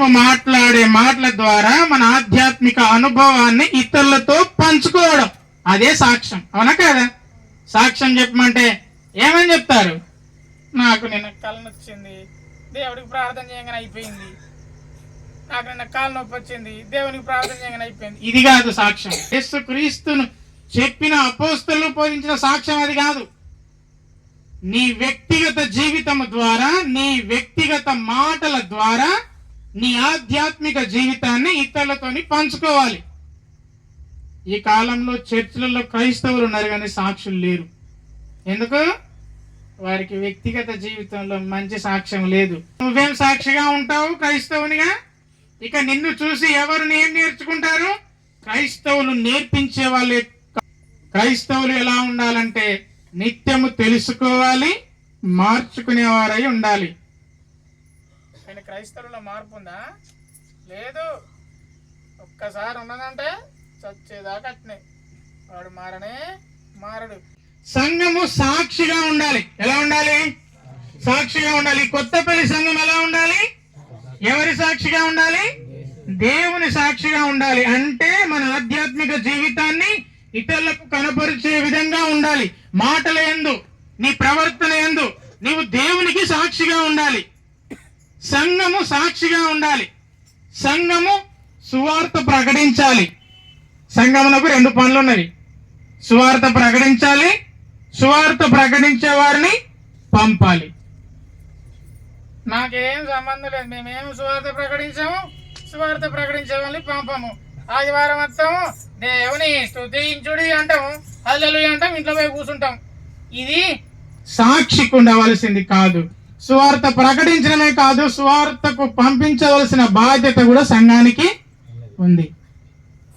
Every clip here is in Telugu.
మనము మాట్లాడే మాటల ద్వారా మన ఆధ్యాత్మిక అనుభవాన్ని ఇతరులతో పంచుకోవడం. అదే సాక్ష్యం. అవునా కదా? సాక్ష్యం చెప్పమంటే ఏమని చెప్తారు? నాకు నిన్న కళ్ళు వచ్చింది దేవుడికి ప్రార్థన చేయగానే అయిపోయింది. నాకు నిన్న కాలు నొప్పి వచ్చింది. దేవునికి ప్రార్థన చేయగానే అయిపోయింది. ఇది కాదు సాక్ష్యం. యేసు క్రీస్తును చెప్పిన అపోస్తలు బోధించిన సాక్ష్యం అది కాదు. నీ వ్యక్తిగత జీవితం ద్వారా నీ వ్యక్తిగత మాటల ద్వారా నీ ఆధ్యాత్మిక జీవితాన్ని ఇతరులతోని పంచుకోవాలి. ఈ కాలంలో చర్చిలలో క్రైస్తవులు ఉన్నారు కానీ సాక్షులు లేరు. ఎందుకు? వారికి వ్యక్తిగత జీవితంలో మంచి సాక్ష్యం లేదు. నువ్వేం సాక్షిగా ఉంటావు క్రైస్తవునిగా? ఇక నిన్ను చూసి ఎవరు ఏం నేర్చుకుంటారు? క్రైస్తవులు నేర్పించే వాళ్ళే క్రైస్తవులు ఎలా ఉండాలంటే నిత్యము తెలుసుకోవాలి మార్చుకునేవారై ఉండాలి. కానీ క్రైస్తవుల మార్పు ఉందా? లేదు. ఒక్కసారి ఉన్నదంటే చచ్చేదాకా అట్నే. వాడు మారనే మారడు. సంఘము సాక్షిగా ఉండాలి. ఎలా ఉండాలి? సాక్షిగా ఉండాలి. కొత్తపల్లి సంఘం ఎలా ఉండాలి? ఎవరి సాక్షిగా ఉండాలి? దేవుని సాక్షిగా ఉండాలి. అంటే మన ఆధ్యాత్మిక జీవితాన్ని ఇతరులకు కనపరిచే విధంగా ఉండాలి. మాటల ఎందు నీ ప్రవర్తన ఎందు నీవు దేవునికి సాక్షిగా ఉండాలి. సంఘము సాక్షిగా ఉండాలి. సంఘము సువార్త ప్రకటించాలి. సంఘమునకు రెండు పనులు ఉన్నవి సువార్త ప్రకటించాలి సువార్త ప్రకటించే వారిని పంపాలి. నాకేం సంబంధం లేదు. మేమేం సువార్త ప్రకటించాము? సువార్త ప్రకటించే వాళ్ళని పంపము. ఆదివారం వస్తాము దేవుని స్తుతించుడి అంటాము. హల్లెలూయా అంటాం ఇంట్లో పోయి కూర్చుంటాం ఇది సాక్షికి ఉండవలసింది కాదు. సువార్త ప్రకటించడమే కాదు సువార్తకు పంపించవలసిన బాధ్యత కూడా సంఘానికి ఉంది.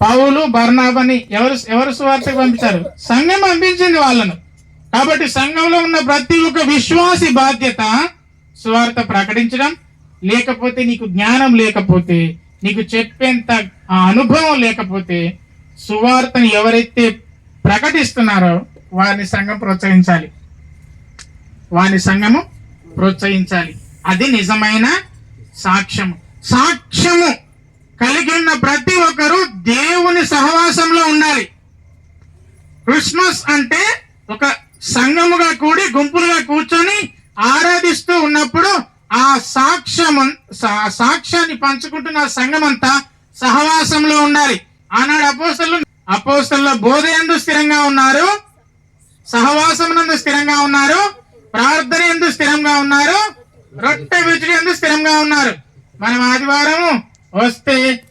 పౌలు బర్నాబని ఎవరు ఎవరు సువార్తకు పంపించారు? సంఘం పంపించింది వాళ్ళను. కాబట్టి సంఘంలో ఉన్న ప్రతి ఒక్క విశ్వాసి బాధ్యత సువార్త ప్రకటించడం లేకపోతే నీకు జ్ఞానం లేకపోతే నీకు చెప్పేంత ఆ అనుభవం లేకపోతే సువార్తను ఎవరైతే ప్రకటిస్తున్నారో వారిని సంఘం ప్రోత్సహించాలి. వారి సంఘము ప్రోత్సహించాలి. అది నిజమైన సాక్ష్యము. సాక్ష్యము కలిగి ఉన్న ప్రతి ఒక్కరూ దేవుని సహవాసంలో ఉండాలి. క్రిస్మస్ అంటే ఒక సంఘముగా కూడి గుంపులుగా కూర్చొని ఆరాధిస్తూ ఉన్నప్పుడు ఆ సాక్ష్యం సాక్ష్యాన్ని పంచుకుంటున్న సంఘం అంతా సహవాసంలో ఉండాలి. ఆనాడు అపోస్తలు అపోస్తల బోధ ఎందు స్థిరంగా ఉన్నారు. సహవాసమునందు స్థిరంగా ఉన్నారు. ప్రార్థన ఎందు స్థిరంగా ఉన్నారు. రొట్టె విచుడి ఎందు స్థిరంగా ఉన్నారు. మనం ఆదివారము వస్తే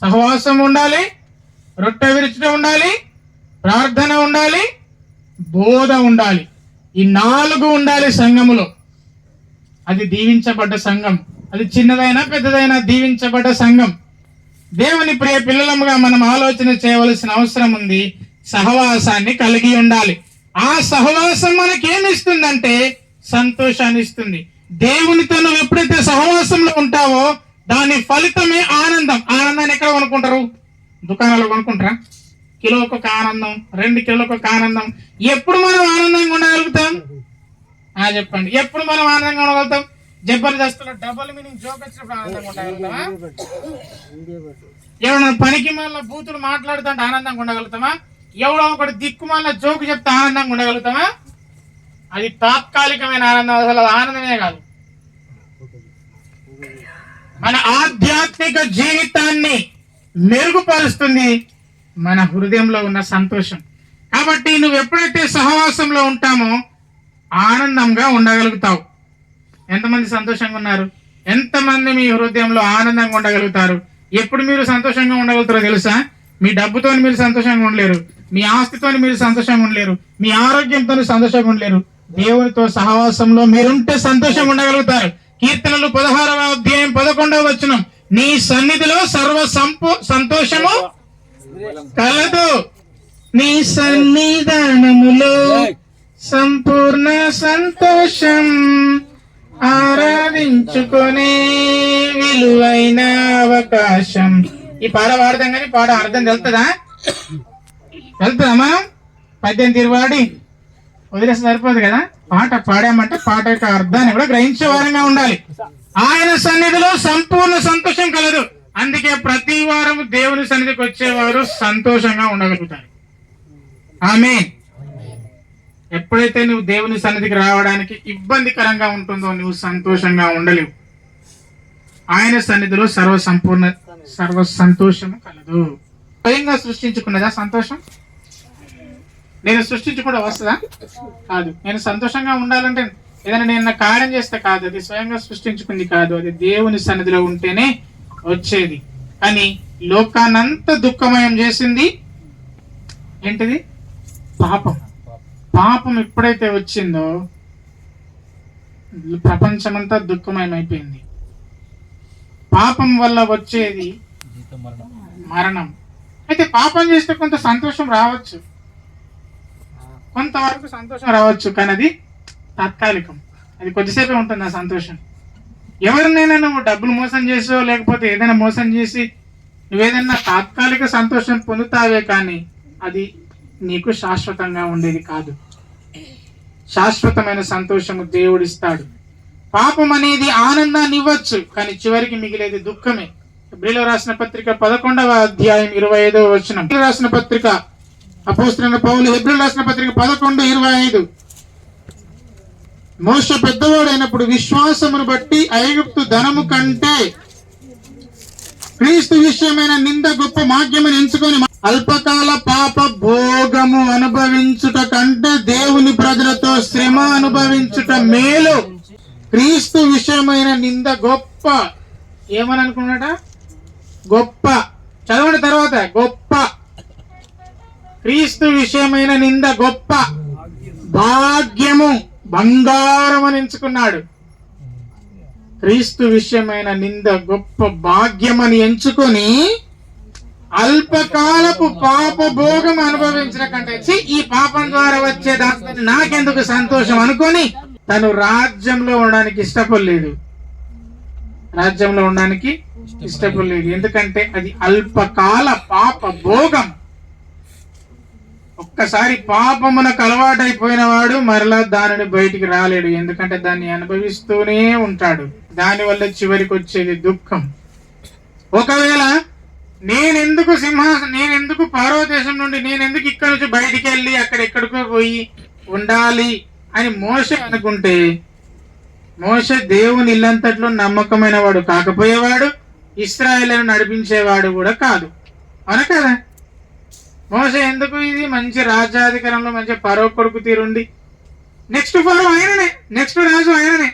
సహవాసం ఉండాలి రొట్టె విరుచుట ఉండాలి ప్రార్థన ఉండాలి బోధ ఉండాలి. ఈ నాలుగు ఉండాలి సంఘములో. అది దీవించబడ్డ సంఘం. అది చిన్నదైనా పెద్దదైనా దీవించబడ్డ సంఘం. దేవుని ప్రియ పిల్లలముగా మనం ఆలోచన చేయవలసిన అవసరం ఉంది. సహవాసాన్ని కలిగి ఉండాలి. ఆ సహవాసం మనకేమిస్తుందంటే సంతోషాన్ని ఇస్తుంది దేవునితో నువ్వు ఎప్పుడైతే సహవాసంలో ఉంటావో దాని ఫలితమే ఆనందం. ఆనందాన్ని ఎక్కడ కొనుక్కుంటారు? దుకాణాల్లో కొనుక్కుంటారా? కిలోకి ఒక ఆనందం రెండు కిలోకి ఒక ఆనందం. ఎప్పుడు మనం ఆనందంగా ఉండగలుగుతాం? ఆ చెప్పండి. ఎప్పుడు మనం ఆనందంగా ఉండగలుగుతాం? జబర్దస్తులో డబుల్ మీనింగ్ జోక్ వచ్చినప్పుడు ఆనందంగా ఉండగలుగుతామా ఎవరైనా పనికి మళ్ళీ బూతులు మాట్లాడుతుంటే ఆనందంగా ఉండగలుగుతామా ఎవడో ఒకటి దిక్కు మళ్ళీ జోకు చెప్తే ఆనందంగా ఉండగలుగుతామా? అది తాత్కాలికమైన ఆనందం అసలు ఆనందమే కాదు. మన ఆధ్యాత్మిక జీవితాన్ని మెరుగుపరుస్తుంది మన హృదయంలో ఉన్న సంతోషం. కాబట్టి నువ్వు ఎప్పుడైతే సహవాసంలో ఉంటామో ఆనందంగా ఉండగలుగుతావు. ఎంతమంది సంతోషంగా ఉన్నారు? ఎంతమంది మీ హృదయంలో ఆనందంగా ఉండగలుగుతారు? ఎప్పుడు మీరు సంతోషంగా ఉండగలుగుతారో తెలుసా? మీ డబ్బుతో మీరు సంతోషంగా ఉండలేరు. మీ ఆస్తితో మీరు సంతోషంగా ఉండలేరు. మీ ఆరోగ్యంతో సంతోషంగా ఉండలేరు. దేవునితో సహవాసంలో మీరుంటే సంతోషంగా ఉండగలుగుతారు. కీర్తనలు పదహారవ అధ్యాయం పదకొండవ వచనం. నీ సన్నిధిలో సర్వ సంపో సంతోషము కలదు. నీ సన్నిధానములో సంపూర్ణ సంతోషం ఆరాధించుకునే విలువైన అవకాశం. ఈ పాట పాడతాం కానీ పాట అర్థం తెలుతుందా తెలుతుందా మనం పద్యం తిరువాడి వదిలేస్తే సరిపోదు కదా? పాట పాడామంటే పాట యొక్క అర్థాన్ని కూడా గ్రహించే వారంగా ఉండాలి. ఆయన సన్నిధిలో సంపూర్ణ సంతోషం కలదు. అందుకే ప్రతి వారం దేవుని సన్నిధికి వచ్చేవారు సంతోషంగా ఉండగలుగుతారు. ఆమె ఎప్పుడైతే నువ్వు దేవుని సన్నిధికి రావడానికి ఇబ్బందికరంగా ఉంటుందో నువ్వు సంతోషంగా ఉండలేవు. ఆయన సన్నిధిలో సర్వ సంపూర్ణ సర్వ సంతోషము కలదు. స్వయంగా సృష్టించుకున్నదా సంతోషం? నేను సృష్టించుకుంటే వస్తుందా? కాదు. నేను సంతోషంగా ఉండాలంటే ఏదైనా నేను కార్యం చేస్తే కాదు అది స్వయంగా సృష్టించుకుంది కాదు అది దేవుని సన్నిధిలో ఉంటేనే వచ్చేది. కానీ లోకానంతా దుఃఖమయం చేసింది ఏంటిది? పాపం. పాపం ఎప్పుడైతే వచ్చిందో ప్రపంచమంతా దుఃఖమయం అయిపోయింది పాపం వల్ల వచ్చేది మరణం. అయితే పాపం చేస్తే కొంత సంతోషం రావచ్చు. కొంతవరకు సంతోషం రావచ్చు కానీ అది తాత్కాలికం. అది కొద్దిసేపే ఉంటుంది ఆ సంతోషం. ఎవరినైనా నువ్వు డబ్బులు మోసం చేసో లేకపోతే ఏదైనా మోసం చేసి నువ్వేదైనా తాత్కాలిక సంతోషం పొందుతావే కానీ అది నీకు శాశ్వతంగా ఉండేది కాదు. శాశ్వతమైన సంతోషము దేవుడిస్తాడు. పాపం అనేది ఆనందాన్ని ఇవ్వచ్చు కానీ చివరికి మిగిలేది దుఃఖమే. బ్రిలో రాసిన పత్రిక పదకొండవ అధ్యాయం ఇరవై ఐదవ వచనం. రాసిన పత్రిక అపోస్తున్న పౌలు హెబ్రిల్ రాసిన పత్రిక పదకొండు ఇరవై ఐదు. మోస పెద్దవాడైనప్పుడు విశ్వాసమును బట్టి ఐగుప్తు ధనము కంటే క్రీస్తు విషయమైన నింద గొప్ప మాధ్యమని ఎంచుకొని అల్పకాల పాప భోగము అనుభవించుట కంటే దేవుని ప్రజలతో శ్రమ అనుభవించుట మేలు. క్రీస్తు విషయమైన నింద గొప్ప. ఏమని అనుకున్నాడ గొప్ప. చదవండి తర్వాత. గొప్ప. క్రీస్తు విషయమైన నింద గొప్ప భాగ్యము బంగారం అని ఎంచుకున్నాడు. క్రీస్తు విషయమైన నింద గొప్ప భాగ్యమని ఎంచుకొని అల్పకాలపు పాప భోగం అనుభవించిన కంటే ఈ పాపం ద్వారా వచ్చే దాని నాకెందుకు సంతోషం అనుకొని తను రాజ్యంలో ఉండడానికి ఇష్టపడలేదు. రాజ్యంలో ఉండడానికి ఇష్టపడలేదు. ఎందుకంటే అది అల్పకాల పాప భోగం. ఒక్కసారి పాపమునకు అలవాటైపోయిన వాడు మరలా దానిని బయటికి రాలేడు. ఎందుకంటే దాన్ని అనుభవిస్తూనే ఉంటాడు. దానివల్ల చివరికి వచ్చేది దుఃఖం. ఒకవేళ నేనెందుకు సింహాసనం నేనెందుకు పార్వదేశం నుండి నేనెందుకు ఇక్కడ నుంచి బయటికి వెళ్ళి అక్కడ ఎక్కడికో పోయి ఉండాలి అని మోస అనుకుంటే మోస దేవుని ఇల్లంతట్లో నమ్మకమైన వాడు కాకపోయేవాడు ఇస్రాయేళ్ళను నడిపించేవాడు కూడా కాదు. అవునా కదా? మోస ఎందుకు ఇది? మంచి రాజ్యాధికారంలో మంచి పరో కొడుకు తీరుండి. నెక్స్ట్ పరో ఆయననే. నెక్స్ట్ రాజు ఆయననే.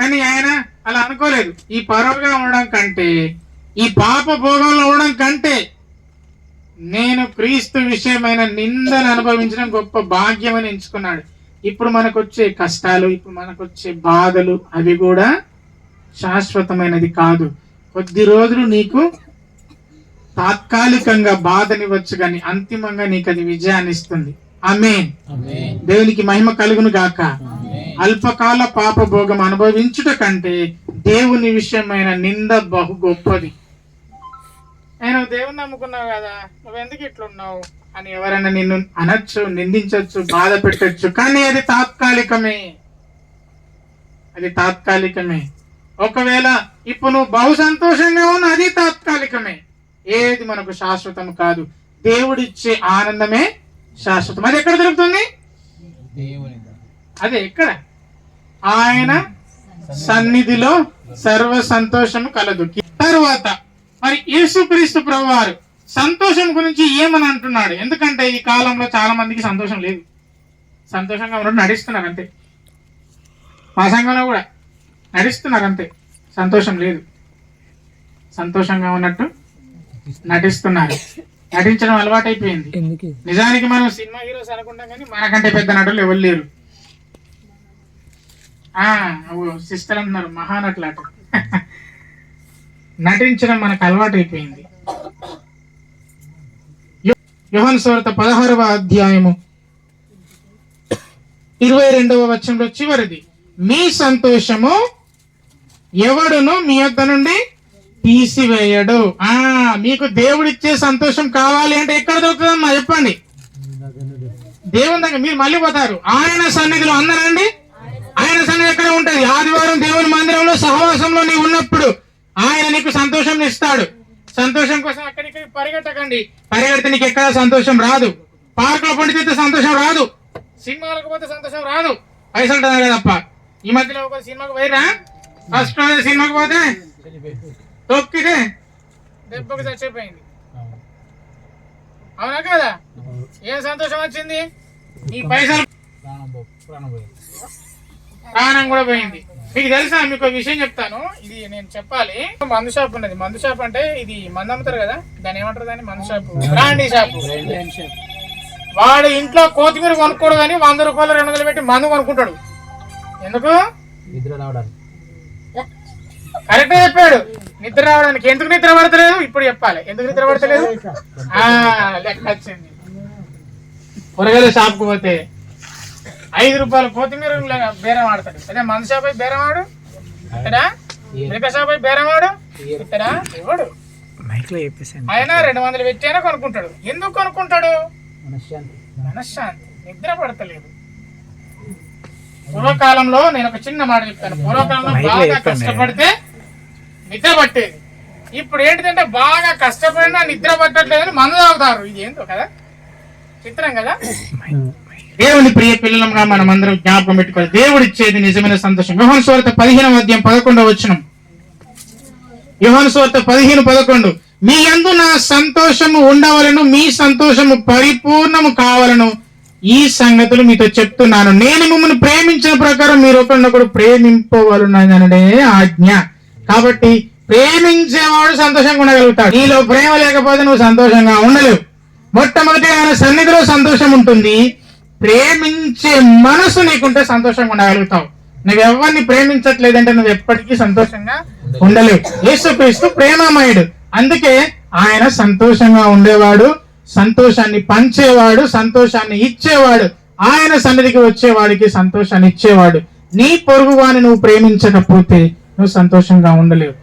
అని ఆయన అలా అనుకోలేదు. ఈ పరోగా ఉండడం కంటే ఈ పాప భోగంలో ఉండడం కంటే నేను క్రీస్తు విషయమైన నిందను అనుభవించడం గొప్ప భాగ్యం అని ఎంచుకున్నాడు. ఇప్పుడు మనకు వచ్చే కష్టాలు ఇప్పుడు మనకు వచ్చే బాధలు అవి కూడా శాశ్వతమైనది కాదు. కొద్ది రోజులు నీకు తాత్కాలికంగా బాధనివ్వచ్చు కానీ అంతిమంగా నీకు అది విజయాన్ని ఇస్తుంది ఆమె దేవునికి మహిమ కలుగును గాక. అల్పకాల పాప భోగం అనుభవించుట కంటే దేవుని విషయమైన నింద బహు గొప్పది. నేను దేవుని నమ్ముకున్నావు కదా నువ్వెందుకు ఇట్లున్నావు అని ఎవరైనా నిన్ను అనొచ్చు నిందించవచ్చు బాధ పెట్టచ్చు కానీ అది తాత్కాలికమే. అది తాత్కాలికమే. ఒకవేళ ఇప్పుడు నువ్వు బహు సంతోషంగా ఉన్నా అది తాత్కాలికమే. ఏది మనకు శాశ్వతం కాదు. దేవుడిచ్చే ఆనందమే శాశ్వతం. అది ఎక్కడ దొరుకుతుంది? అదే ఎక్కడ? ఆయన సన్నిధిలో సర్వ సంతోషము కలదు. తరువాత మరి యేసుక్రీస్తు ప్రభువారు సంతోషం గురించి ఏమని అంటున్నాడు? ఎందుకంటే ఈ కాలంలో చాలా మందికి సంతోషం లేదు. సంతోషంగా ఉన్నట్టు నడిస్తున్నారు అంతే. మా సంఘంలో కూడా నడిస్తున్నారు అంతే. సంతోషం లేదు. సంతోషంగా ఉన్నట్టు నటిస్తున్నారు. నటించడం అలవాటైపోయింది. నిజానికి మనం సినిమా హీరోస్ అనుకుంటాం కానీ మనకంటే పెద్ద నటులు ఎవరు లేరు. సిస్టర్ అంటున్నారు మహానటులు అట నటించడం మనకు అలవాటైపోయింది. యోహన్ సువార్త పదహారవ అధ్యాయము ఇరవై రెండవ వచనంలో చివరిది. మీ సంతోషము ఎవడును మీ యొద్ద నుండి తీసివేయడు. ఆ మీకు దేవుడిచ్చే సంతోషం కావాలి అంటే ఎక్కడ దొరుకుతుందమ్మా? చెప్పండి. దేవుని దగ్గర మీరు మళ్ళీ పోతారు. ఆయన సన్నిధిలో అందరండి. ఆయన సన్నిధి ఎక్కడ ఉంటుంది? ఆదివారం దేవుని మందిరంలో సహవాసంలో నీవు ఉన్నప్పుడు ఆయన నీకు సంతోషం ఇస్తాడు. సంతోషం కోసం అక్కడికి పరిగెట్టకండి పరిగెడితే నీకు ఎక్కడ సంతోషం రాదు. పార్క్లో పండితే సంతోషం రాదు. సినిమాలకు పోతే సంతోషం రాదు. పైసలు కదా తప్ప ఈ మధ్యలో ఒక సినిమాకు పోయిరా ఫస్ట్ సినిమాకి పోతే? తొక్కితే దెబ్బకి చచ్చిపోయింది. అవునా. కదా? ఏం సంతోషం వచ్చింది? ఈ పైసలు ప్రాణం కూడా పోయింది. మీకు తెలుసా? మీకు ఒక విషయం చెప్తాను. ఇది నేను చెప్పాలి. మందు షాప్ ఉన్నది. మందు షాప్ అంటే ఇది మందు అమ్ముతారు కదా? దాని ఏమంటారు దాన్ని? మందు షాప్. Brandy shop. వాడు ఇంట్లో కొత్తిమీర కొనుక్కోడు కానీ వంద రూపాయలు రెండు వందలు పెట్టి మందు కొనుక్కుంటాడు. ఎందుకు? నిద్ర రావడానికి. కరెక్ట్ చెప్పాడు. నిద్ర రావడానికి ఎందుకు నిద్ర పడతలేదు? ఇప్పుడు చెప్పాలి. ఎందుకు నిద్ర పడతలేదు? ఆ, లెక్క వచ్చింది. కూరగాయల షాప్కి పోతే ఐదు రూపాయలు కొత్తిమీర బేరం ఆడతాడు. అదే మన షాప్ అయి బేరం ఆడు? ఇతడా మిగతా షాప్ అయి బేరం ఆడు? ఇతడా ఇవ్వడు ఆయన రెండు వందలు పెట్టి అయినా కొనుక్కుంటాడు. ఎందుకు కొనుక్కుంటాడు? మనశ్శాంతి. నిద్ర పడతలేదు. పూర్వకాలంలో నేను ఒక చిన్న మాట చెప్తాను. పూర్వకాలంలో బాగా కష్టపడితే నిద్ర పట్టేది ఇప్పుడు ఏంటిదంటే బాగా కష్టపడినా నిద్ర పట్టట్లేదని మందు తాగుతారు. ఇది ఏంటో కదా? చిత్రం కదా? దేవుని ప్రియ పిల్లలంగా మనం అందరం జ్ఞాపకం పెట్టుకోవాలి. దేవుడు ఇచ్చేది నిజమైన సంతోషం. యోహాను స్వార్త పదిహేను అధ్యాయం పదకొండవ వచ్చిన యోహాను స్వార్త పదిహేను పదకొండు. మీ అందు నా సంతోషము ఉండవలను మీ సంతోషము పరిపూర్ణము కావాలను. ఈ సంగతులు మీతో చెప్తున్నాను. నేను మిమ్మల్ని ప్రేమించిన ప్రకారం మీరు ఒకరినొకరు ప్రేమింపవలననే ఆజ్ఞ. కాబట్టి ప్రేమించేవాడు సంతోషంగా ఉండగలుగుతాడు. నీలో ప్రేమ లేకపోతే నువ్వు సంతోషంగా ఉండలేవు. మొట్టమొదటిగా ఆయన సన్నిధిలో సంతోషం ఉంటుంది. ప్రేమించే మనసు నీకుంటే సంతోషంగా ఉండగలుగుతావు. నువ్వు ఎవరిని ప్రేమించట్లేదంటే నువ్వు ఎప్పటికీ సంతోషంగా ఉండలేవు. యేసుక్రీస్తు ప్రేమమయుడు. అందుకే ఆయన సంతోషంగా ఉండేవాడు సంతోషాన్ని పంచేవాడు సంతోషాన్ని ఇచ్చేవాడు. ఆయన సన్నిధికి వచ్చేవాడికి సంతోషాన్ని ఇచ్చేవాడు. నీ పొరుగు వాని నువ్వు ప్రేమించకపోతే నువ్వు సంతోషంగా ఉండలేవు.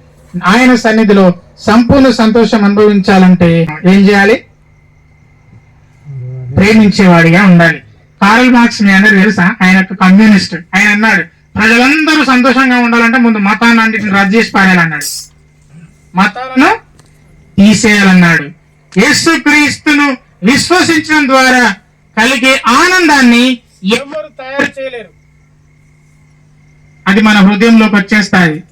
ఆయన సన్నిధిలో సంపూర్ణ సంతోషం అనుభవించాలంటే ఏం చేయాలి? ప్రేమించేవాడిగా ఉండాలి. కారల్ మార్క్స్ మీ అందరు తెలుసా? ఆయన ఒక కమ్యూనిస్ట్. ఆయన అన్నాడు ప్రజలందరూ సంతోషంగా ఉండాలంటే ముందు మతాన్ని అన్నింటిని రద్దు చేసి పారాలన్నాడు మతాలను తీసేయాలన్నాడు. యేసు క్రీస్తును విశ్వసించడం ద్వారా కలిగే ఆనందాన్ని ఎవరు తయారు చేయలేరు. అది మన హృదయంలోకి వచ్చేస్తాయి.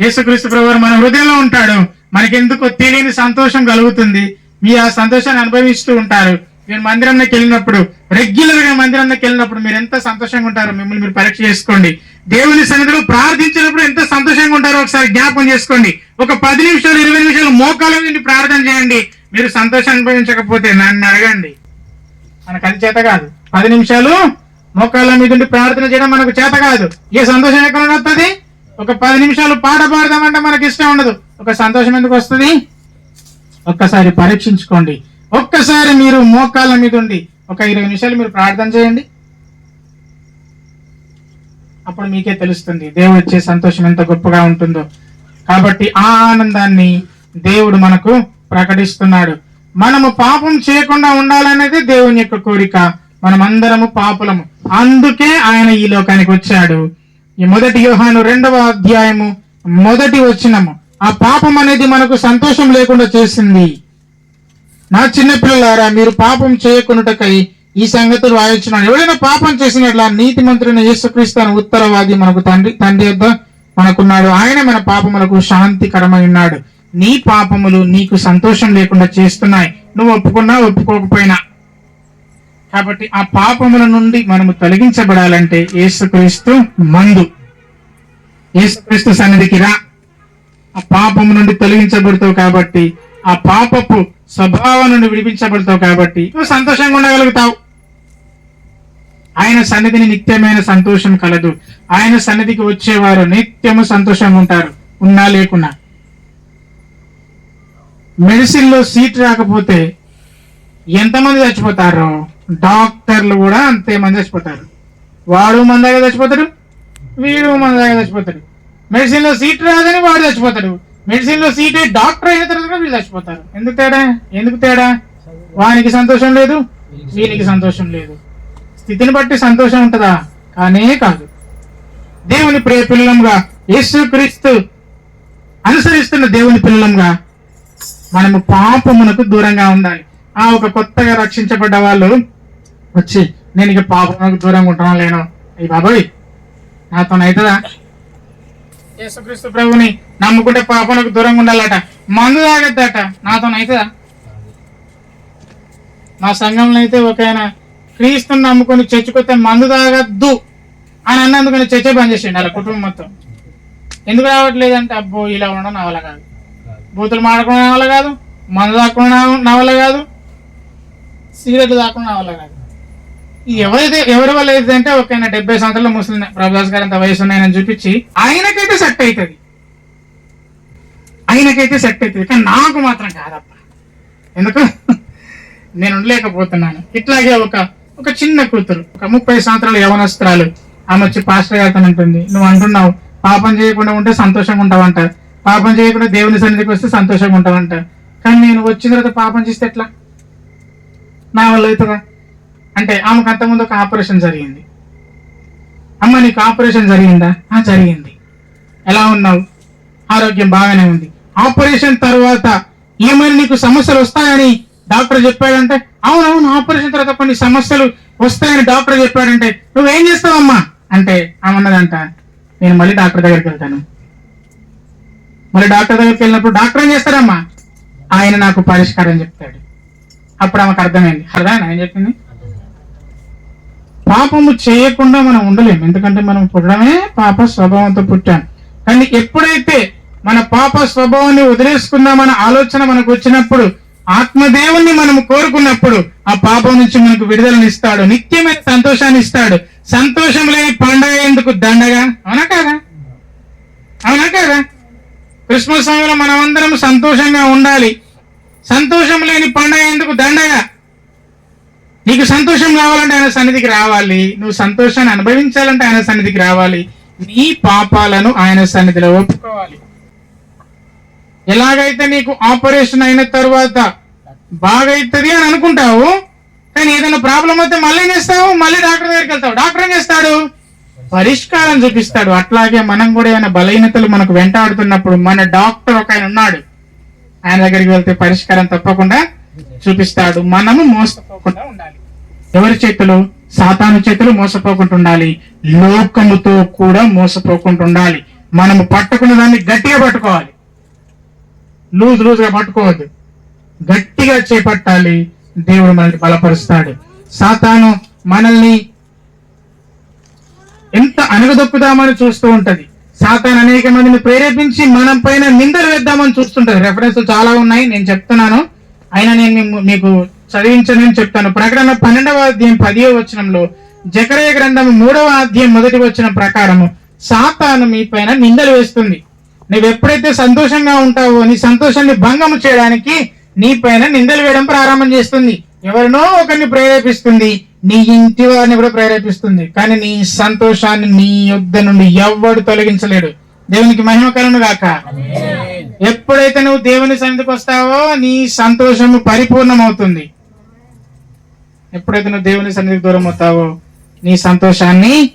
యేసుక్రీస్తు ప్రభువారు మన హృదయంలో ఉంటాడు. మనకెందుకో తెలియని సంతోషం కలుగుతుంది. మీరు ఆ సంతోషాన్ని అనుభవిస్తూ ఉంటారు. మీరు మందిరంలోకి వెళ్ళినప్పుడు రెగ్యులర్గా మందిరంలోకి వెళ్ళినప్పుడు మీరు ఎంత సంతోషంగా ఉంటారో మిమ్మల్ని మీరు పరీక్ష చేసుకోండి. దేవుని సన్నిధిలో ప్రార్థించినప్పుడు ఎంత సంతోషంగా ఉంటారో ఒకసారి జ్ఞాపకం చేసుకోండి. ఒక పది నిమిషాలు ఇరవై నిమిషాలు మోకాల నుండి ప్రార్థన చేయండి. మీరు సంతోషం అనుభవించకపోతే నన్ను అడగండి. మనకు అది చేత కాదు. పది నిమిషాలు మోకాళ్ళ మీద ఉండి ప్రార్థన చేయడం మనకు చేత కాదు. ఏ సంతోషం ఎక్కడ వస్తుంది? ఒక పది నిమిషాలు పాట పాడదామంటే మనకి ఇష్టం ఉండదు. ఒక సంతోషం ఎందుకు వస్తుంది? ఒక్కసారి పరీక్షించుకోండి. ఒక్కసారి మీరు మోకాళ్ళ మీద ఉండి ఒక ఇరవై నిమిషాలు మీరు ప్రార్థన చేయండి. అప్పుడు మీకే తెలుస్తుంది దేవుడు ఇచ్చే సంతోషం ఎంత గొప్పగా ఉంటుందో. కాబట్టి ఆ ఆనందాన్ని దేవుడు మనకు ప్రకటిస్తున్నాడు. మనము పాపం చేయకుండా ఉండాలనేది దేవుని యొక్క కోరిక. మనమందరము పాపులము. అందుకే ఆయన ఈ లోకానికి వచ్చాడు. ఈ మొదటి యోహాను రెండవ అధ్యాయము మొదటి వచ్చినము ఆ పాపం అనేది మనకు సంతోషం లేకుండా చేసింది. నా చిన్నపిల్లలారా మీరు పాపం చేయకున్నటకై ఈ సంగతులు వాయించున్నాను. ఎవరైనా పాపం చేసినట్ల నీతి మంత్రుని యేసుక్రీస్తు అనే ఉత్తరవాది మనకు తండ్రి తండ్రి యొద్ద మనకున్నాడు. ఆయన మన పాపములకు శాంతికరమై ఉన్నాడు. నీ పాపములు నీకు సంతోషం లేకుండా చేస్తున్నాయి. నువ్వు ఒప్పుకున్నా ఒప్పుకోకపోయినా. కాబట్టి ఆ పాపముల నుండి మనము తొలగించబడాలంటే యేసుక్రీస్తు మందు. యేసుక్రీస్తు సన్నిధికి రా. ఆ పాపము నుండి తొలగించబడతావు కాబట్టి ఆ పాపపు స్వభావం నుండి విడిపించబడతావు కాబట్టి నువ్వు సంతోషంగా ఉండగలుగుతావు. ఆయన సన్నిధిని నిత్యమైన సంతోషం కలదు. ఆయన సన్నిధికి వచ్చేవారు నిత్యము సంతోషంగా ఉంటారు. ఉన్నా లేకున్నా. మెడిసిన్లో సీట్ రాకపోతే ఎంతమంది చచ్చిపోతారో? డాక్టర్లు కూడా అంతే మంది చచ్చిపోతారు. వాడు మందగా చచ్చిపోతాడు వీడు మందాగా చచ్చిపోతాడు. మెడిసిన్లో సీట్ రాదని వాడు చచ్చిపోతాడు. మెడిసిన్లో సీట్ డాక్టర్ అయిన తర్వాత వీళ్ళు చచ్చిపోతారు. ఎందుకు తేడా? ఎందుకు తేడా? వానికి సంతోషం లేదు వీనికి సంతోషం లేదు. స్థితిని బట్టి సంతోషం ఉంటుందా? కానే కాదు. దేవుని ప్రియ పిల్లలంగా యేసుక్రీస్తు అనుసరిస్తున్న దేవుని పిల్లలంగా మనము పాపమునకు దూరంగా ఉండాలి. ఆ ఒక కొత్తగా రక్షించబడ్డ వాళ్ళు వచ్చి నేను ఇక పాపమునకు దూరంగా ఉంటున్నా లేను. అయ్యి బాబోయ్ నాతో అవుతుందా యేసుక్రీస్తు ప్రభుని నమ్ముకుంటే పాపనకు దూరంగా ఉండాలట మందు తాగద్దట నాతో అవుతుందా మా సంఘంలో అయితే ఒక ఆయన క్రీస్తుని నమ్ముకొని చచ్చిపోతే మందు తాగద్దు అని అన్నందుకని చర్చ పని చేసిండు అలా కుటుంబం మొత్తం. ఎందుకు రావట్లేదంటే అబ్బో ఇలా ఉండడం నా వల్ల కాదు. బూతులు మాడకుండా నా వల్ల కాదు మందు తాకుండా నా- వల్ల కాదు సిగరెట్లు తాకుండా నా వల్ల కాదు. ఎవరైతే ఎవరి వల్ల అయితే అంటే ఒక ఆయన డెబ్బై సంవత్సరాల ముస్లిం ప్రభాస్ గారు అంత వయసు ఉన్నాయని చూపించి ఆయనకైతే సెట్ అవుతుంది ఆయనకైతే సెట్ అవుతుంది కానీ నాకు మాత్రం కాదప్ప. ఎందుకు? నేను ఉండలేకపోతున్నాను. ఇట్లాగే ఒక ఒక చిన్న కూతురు. ఒక ముప్పై సంవత్సరాల యవనస్త్రాలు. ఆమె వచ్చి పాస్టర్ గారితో అంటుంది. నువ్వు అంటున్నావు పాపం చేయకుండా ఉంటే సంతోషంగా ఉంటావంట. పాపం చేయకుండా దేవుని సన్నిధికి వస్తే సంతోషంగా ఉంటావంట. కానీ నేను వచ్చిన తర్వాత పాపం చేస్తే ఎట్లా? నా వల్ల అవుతుందా? అంటే ఆమెకు అంతకుముందు ఒక ఆపరేషన్ జరిగింది. అమ్మ నీకు ఆపరేషన్ జరిగిందా? ఆ జరిగింది. ఎలా ఉన్నావు? ఆరోగ్యం బాగానే ఉంది. ఆపరేషన్ తర్వాత ఏమైనా నీకు సమస్యలు వస్తాయని డాక్టర్ చెప్పాడంటే అవునవును ఆపరేషన్ తర్వాత కొన్ని సమస్యలు వస్తాయని డాక్టర్ చెప్పాడంటే నువ్వేం చేస్తావమ్మా? అంటే ఆమెన్నదంట నేను మళ్ళీ డాక్టర్ దగ్గరికి వెళ్తాను. మళ్ళీ డాక్టర్ దగ్గరికి వెళ్ళినప్పుడు డాక్టర్ ఏం చేస్తారమ్మా ఆయన నాకు పరిష్కారం చెప్తాడు. అప్పుడు ఆమెకు అర్థమైంది. అర్థమైనా ఏం చెప్పింది? పాపము చేయకుండా మనం ఉండలేము. ఎందుకంటే మనం పుట్టడమే పాప స్వభావంతో పుట్టాం. కానీ ఎప్పుడైతే మన పాప స్వభావాన్ని వదిలేసుకుందామన్న ఆలోచన మనకు వచ్చినప్పుడు ఆత్మదేవుణ్ణి మనం కోరుకున్నప్పుడు ఆ పాపం నుంచి మనకు విడుదలనిస్తాడు నిత్యమైన సంతోషాన్ని ఇస్తాడు. సంతోషం లేని పండగ ఎందుకు? దండగా? అవునా కాదా? అవునా కాదా? క్రిస్మస్ సమయంలో మనమందరం సంతోషంగా ఉండాలి. సంతోషం లేని పండగ ఎందుకు? దండగా. నీకు సంతోషం కావాలంటే ఆయన సన్నిధికి రావాలి. నువ్వు సంతోషాన్ని అనుభవించాలంటే ఆయన సన్నిధికి రావాలి. నీ పాపాలను ఆయన సన్నిధిలో ఒప్పుకోవాలి. ఎలాగైతే నీకు ఆపరేషన్ అయిన తర్వాత బాగైతుంది అని అనుకుంటావు కానీ ఏదైనా ప్రాబ్లం అయితే మళ్ళీ చేస్తావు? మళ్ళీ డాక్టర్ దగ్గరికి వెళ్తావు. డాక్టర్ ఏం చేస్తాడు? పరిష్కారం చూపిస్తాడు. అట్లాగే మనం కూడా ఏమైనా బలహీనతలు మనకు వెంటాడుతున్నప్పుడు మన డాక్టర్ ఒక ఆయన ఉన్నాడు. ఆయన దగ్గరికి వెళ్తే పరిష్కారం తప్పకుండా చూపిస్తాడు. మనము మోసపోకుండా ఉండాలి. ఎవరి చేతులు? సాతాను చేతులు మోసపోకుండా ఉండాలి లోకముతో కూడా మోసపోకుండా ఉండాలి మనము పట్టుకున్న దాన్ని గట్టిగా పట్టుకోవాలి. లూజ్ లూజ్గా పట్టుకోవద్దు. గట్టిగా చేపట్టాలి. దేవుడు మనల్ని బలపరుస్తాడు. సాతాను మనల్ని ఎంత అణగదొక్కుదామని చూస్తూ ఉంటది. సాతాన్ అనేక మందిని ప్రేరేపించి మనం పైన నిందలు వేద్దామని చూస్తుంటది. రెఫరెన్స్ చాలా ఉన్నాయి. నేను చెప్తున్నాను. అయినా నేను మీకు- మీకు చదివించని చెప్తాను. ప్రకటన పన్నెండవ అధ్యాయం పదివ వచనంలో జకరయ గ్రంథం మూడవ అధ్యాయం మొదటి వచనం ప్రకారము సాతాను మీ పైన నిందలు వేస్తుంది. నువ్వు ఎప్పుడైతే సంతోషంగా ఉంటావో నీ సంతోషాన్ని భంగం చేయడానికి నీ పైన నిందలు వేయడం ప్రారంభం చేస్తుంది. ఎవరినో ఒకరిని ప్రేరేపిస్తుంది. నీ ఇంటి వారిని కూడా ప్రేరేపిస్తుంది. కానీ నీ సంతోషాన్ని నీ యుద్ధ నుండి ఎవ్వడు తొలగించలేడు. దేవునికి మహిమ కలను గాక. ఎప్పుడైతే నువ్వు దేవుని సన్నిధికి వస్తావో నీ సంతోషము పరిపూర్ణమవుతుంది. ఎప్పుడైతే నువ్వు దేవుని సన్నిధికి దూరం అవుతావో నీ సంతోషాన్ని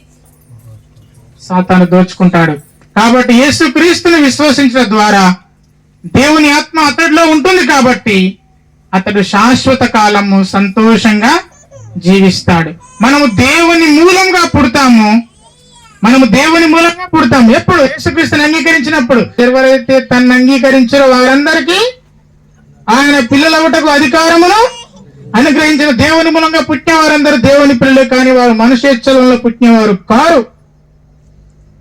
సాతాను దోచుకుంటాడు. కాబట్టి యేసు క్రీస్తుని విశ్వసించడం ద్వారా దేవుని ఆత్మ అతడిలో ఉంటుంది కాబట్టి అతడు శాశ్వత కాలము సంతోషంగా జీవిస్తాడు. మనము దేవుని మూలంగా పుడతాము. మనము దేవుని మూలంగా పుడతాము. ఎప్పుడు? యేసుక్రీస్తుని అంగీకరించినప్పుడు. ఎవరైతే తను అంగీకరించారో వారందరికీ ఆయన పిల్లలవుటకు అధికారమును అనుగ్రహించిన దేవుని మూలంగా పుట్టిన వారందరూ దేవుని పిల్లలు కానీ వారు మనుష్యేచ్ఛలంలో పుట్టినవారు కారు.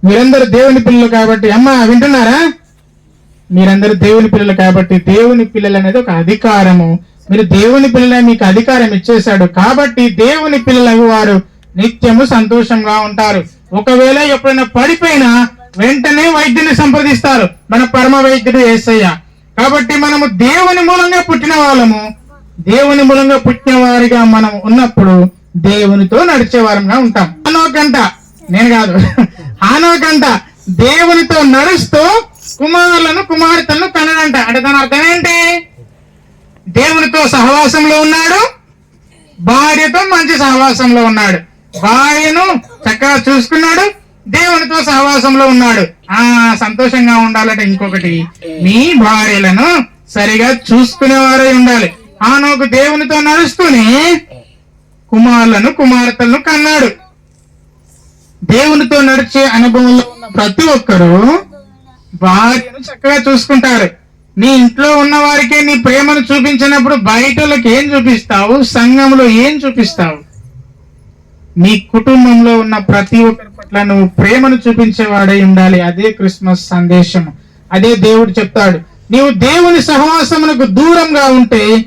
మీరందరూ దేవుని పిల్లలు కాబట్టి అమ్మ వింటున్నారా? మీరందరూ దేవుని పిల్లలు కాబట్టి దేవుని పిల్లలు అనేది ఒక అధికారము. మీరు దేవుని పిల్లలే మీకు అధికారం ఇచ్చేశాడు కాబట్టి దేవుని పిల్లలకు వారు నిత్యము సంతోషంగా ఉంటారు. ఒకవేళ ఎప్పుడైనా పడిపోయినా వెంటనే వైద్యుని సంప్రదిస్తారు. మన పరమ వైద్యుడు ఏసయ్య. కాబట్టి మనము దేవుని మూలంగా పుట్టిన వాళ్ళము. దేవుని మూలంగా పుట్టిన వారిగా మనం ఉన్నప్పుడు దేవునితో నడిచే వారంగా ఉంటాం. అనోకంట నేను కాదు. హానోకంట దేవునితో నడుస్తూ కుమారులను కుమార్తెలను కనడంట. అంటే దాని అర్థం ఏంటి? దేవునితో సహవాసంలో ఉన్నాడు. భార్యతో మంచి సహవాసంలో ఉన్నాడు. భార్యను చక్కగా చూసుకున్నాడు. దేవునితో సహవాసంలో ఉన్నాడు. ఆ సంతోషంగా ఉండాలంటే ఇంకొకటి. మీ భార్యలను సరిగా చూసుకునేవారై ఉండాలి. ఆనోకు దేవునితో నడుస్తూనే కుమారులను కుమార్తెలను కన్నాడు. దేవునితో నడిచే అనుభవంలో ఉన్న ప్రతి ఒక్కరూ భార్యను చక్కగా చూసుకుంటారు. నీ ఇంట్లో ఉన్న వారికే నీ ప్రేమను చూపించినప్పుడు బయటలకు ఏం చూపిస్తావు? సంఘంలో ఏం చూపిస్తావు? నీ కుటుంబంలో ఉన్న ప్రతి ఒక్కరి పట్ల నువ్వు ప్రేమను చూపించేవాడై ఉండాలి. అదే క్రిస్మస్ సందేశం అదే దేవుడు చెప్తాడు. నీవు దేవుని సహవాసమునకు దూరంగా ఉంటే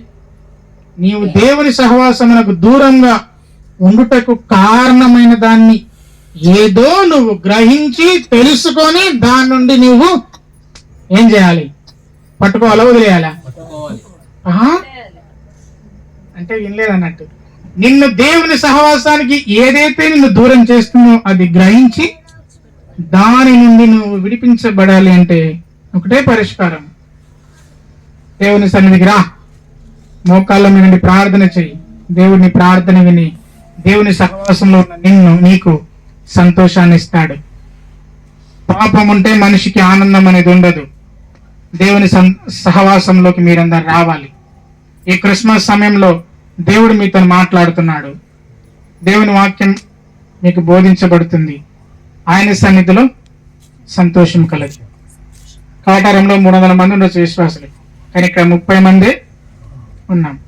నీవు దేవుని సహవాసమునకు దూరంగా ఉండుటకు కారణమైన దాన్ని ఏదో నువ్వు గ్రహించి తెలుసుకొని దాని నుండి నువ్వు ఏం చేయాలి? పట్టుకోవాలా? వదిలేయాలా? అంటే వినలేదన్నట్టు. నిన్ను దేవుని సహవాసానికి ఏదైతే నిన్ను దూరం చేస్తుందో అది గ్రహించి దాని నుండి నువ్వు విడిపించబడాలి అంటే ఒకటే పరిష్కారం. దేవుని సన్నిధికి రా. మోకాళ్ళ మీద నుండి ప్రార్థన చెయ్యి దేవుని ప్రార్థన విని దేవుని సహవాసంలో ఉన్న నిన్ను నీకు సంతోషాన్ని ఇస్తాడు. పాపం ఉంటే మనిషికి ఆనందం అనేది ఉండదు. దేవుని సం- సహవాసంలోకి మీరందరూ రావాలి. ఈ క్రిస్మస్ సమయంలో దేవుడు మీతో మాట్లాడుతున్నాడు. దేవుని వాక్యం మీకు బోధించబడుతుంది. ఆయన సన్నిధిలో సంతోషం కలదు. కాటారంలో మూడు వందల మంది ఉండొచ్చు విశ్వాసులు. కానీ ఇక్కడ ముప్పై మంది ఉన్నాం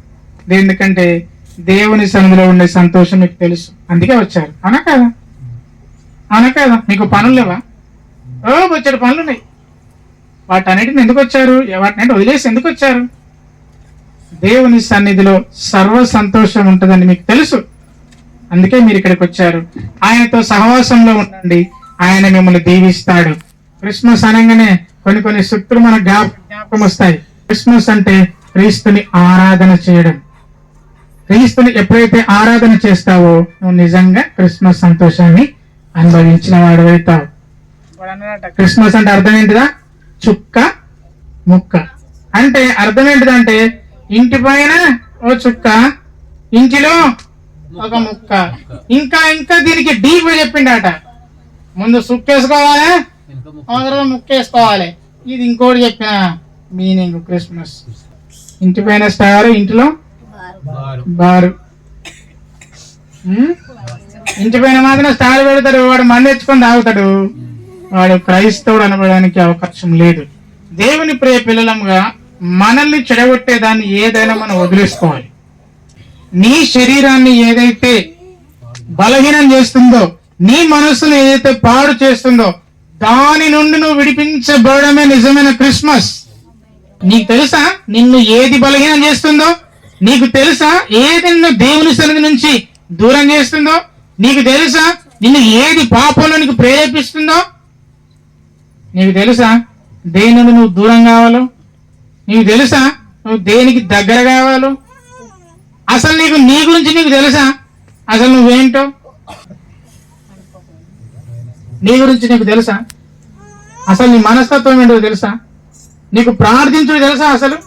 ఎందుకంటే దేవుని సన్నిధిలో ఉండే సంతోషం మీకు తెలుసు. అందుకే వచ్చారు. అవునా కదా? అవునా కదా? మీకు పనులు లేవా? ఓ వచ్చాడు పనులు ఉన్నాయి వాటన్నిటిని ఎందుకు వచ్చారు? వాటిని వదిలేసి ఎందుకు వచ్చారు? దేవుని సన్నిధిలో సర్వ సంతోషం ఉంటుందని మీకు తెలుసు. అందుకే మీరు ఇక్కడికి వచ్చారు. ఆయనతో సహవాసంలో ఉండండి. ఆయన మిమ్మల్ని దీవిస్తాడు. క్రిస్మస్ అనగానే కొన్ని కొన్ని సూక్తులు మన జ్ఞాపకం వస్తాయి. క్రిస్మస్ అంటే క్రీస్తుని ఆరాధన చేయడం. క్రీస్తుని ఎప్పుడైతే ఆరాధన చేస్తావో నువ్వు నిజంగా క్రిస్మస్ సంతోషాన్ని అనుభవించిన వాడు అవుతావు క్రిస్మస్ అంటే అర్థం ఏంటిదా? చుక్క ముక్క. అంటే అర్థం ఏంటిదంటే ఇంటి పైన ఓ చుక్క ఇంటిలో ఒక ముక్క. ఇంకా ఇంకా దీనికి డీప్ చెప్పిండట. ముందు సుక్కేసుకోవాలి ముక్కు. ముక్కేసుకోవాలి ఇది ఇంకోటి చెప్పిన మీనింగ్ క్రిస్మస్. ఇంటి పైన స్టార్ ఇంటిలో? బారు? ఇంటి పైన మాత్రం స్టార్ పెడతాడు. వాడు మంది తెచ్చుకొని తాగుతాడు. వాడు క్రైస్తవుడు అనబడడానికి అవకాశం లేదు. దేవుని ప్రియ పిల్లలముగా మనల్ని చెడగొట్టేదాన్ని ఏదైనా మనం వదిలేసుకోవాలి. నీ శరీరాన్ని ఏదైతే బలహీనం చేస్తుందో నీ మనసును ఏదైతే పాడు చేస్తుందో దాని నుండి నువ్వు విడిపించబడమే నిజమైన క్రిస్మస్. నీకు తెలుసా నిన్ను ఏది బలహీనం చేస్తుందో? నీకు తెలుసా ఏది నిన్ను దేవుని సన్నిధి నుంచి దూరం చేస్తుందో? నీకు తెలుసా నిన్ను ఏది పాపంలోనికి ప్రేరేపిస్తుందో? నీకు తెలుసా దేని నుండి నువ్వు దూరం కావాలో? నీకు తెలుసా నువ్వు దేనికి దగ్గర కావాలో? అసలు నీకు నీ గురించి నీకు తెలుసా? అసలు నువ్వేంటో? నీ గురించి నీకు తెలుసా? అసలు నీ మనస్తత్వం ఏంటో తెలుసా? నీకు ప్రార్థించుడు తెలుసా అసలు?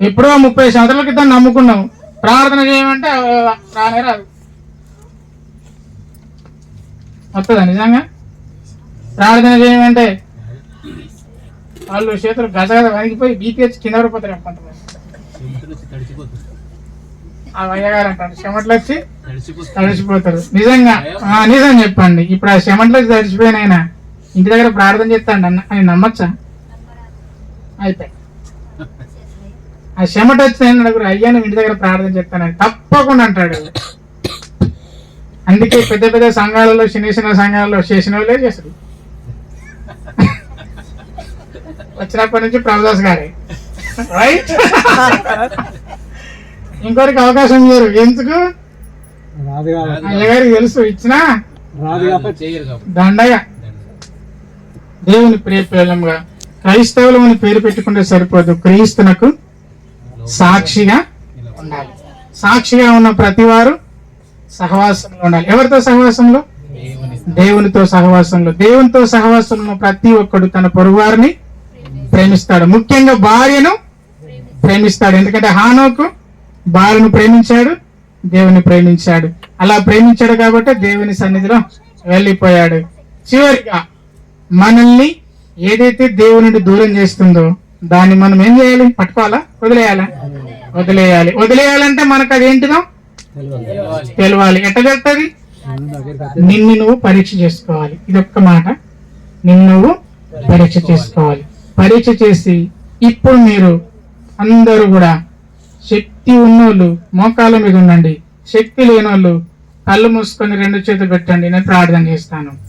ఎప్పుడో ముప్పై సంవత్సరాల క్రితం నమ్ముకున్నాం. ప్రార్థన చేయమంటే రానే రాదు. వస్తుందా నిజంగా? ప్రార్థన చేయమంటే వాళ్ళు చేతులు గజగజ వణికిపోయి బీపీహెచ్ కింద పడిపోతారు కొంతమంది. ఆ వయ్యగారు అంటారు చెమట్లు వచ్చి తడిచిపోతారు నిజంగా ఆ, నిజం చెప్పండి. ఇప్పుడు ఆ చెమట్లో తడిచిపోయినైనా ఇంటి దగ్గర ప్రార్థన చేస్తాడు అన్న ఆయన నమ్మచ్చా? అయిపోయి. ఆ చెమట వచ్చిన నలుగురు అయ్యా నువ్వు ఇంటి దగ్గర ప్రార్థన చేస్తానని తప్పకుండా అంటాడు అందుకే పెద్ద పెద్ద సంఘాలలో చిన్న చిన్న సంఘాలలో చేసిన వాళ్ళే చేస్తారు. వచ్చినప్పటి నుంచి ప్రభుదాస్ గారే. రైట్ ఇంకోరికి అవకాశం ఇయ్యరు. ఎందుకు? అయ్యగారికి తెలుసు. ఇచ్చినా? దండగా దేవుని ప్రియ పిల్లలుగా క్రైస్తవులు అని పేరు పెట్టుకుంటే సరిపోదు. క్రీస్తునకు సాక్షిగా ఉండాలి. సాక్షిగా ఉన్న ప్రతి వారు సహవాసంలో ఉండాలి. ఎవరితో సహవాసంలో? దేవునితో సహవాసంలో. దేవునితో సహవాసంలో ప్రతి ఒక్కడు తన పొరుగువారిని ప్రేమిస్తాడు. ముఖ్యంగా భార్యను ప్రేమిస్తాడు. ఎందుకంటే హానోకు భార్యను ప్రేమించాడు దేవుని ప్రేమించాడు. అలా ప్రేమించాడు కాబట్టి దేవుని సన్నిధిలో వెళ్ళిపోయాడు. చివరిగా మనల్ని ఏదైతే దేవుని దూరం చేస్తుందో దాన్ని మనం ఏం చేయాలి? పట్టుకోవాలా? వదిలేయాలా? వదిలేయాలి. వదిలేయాలంటే మనకు అది ఏంటిదో? తెలవాలి ఎట్ట వచ్చి నిన్ను నువ్వు పరీక్ష చేసుకోవాలి. ఇది ఒక్క మాట. నిన్ను నువ్వు పరీక్ష చేసుకోవాలి. పరీక్ష చేసి ఇప్పుడు మీరు అందరూ కూడా శక్తి ఉన్నోళ్ళు మోకాల మీద ఉండండి. శక్తి లేనోళ్ళు కళ్ళు మూసుకొని రెండు చేతులు పెట్టండి. నేను ప్రార్థన చేస్తాను.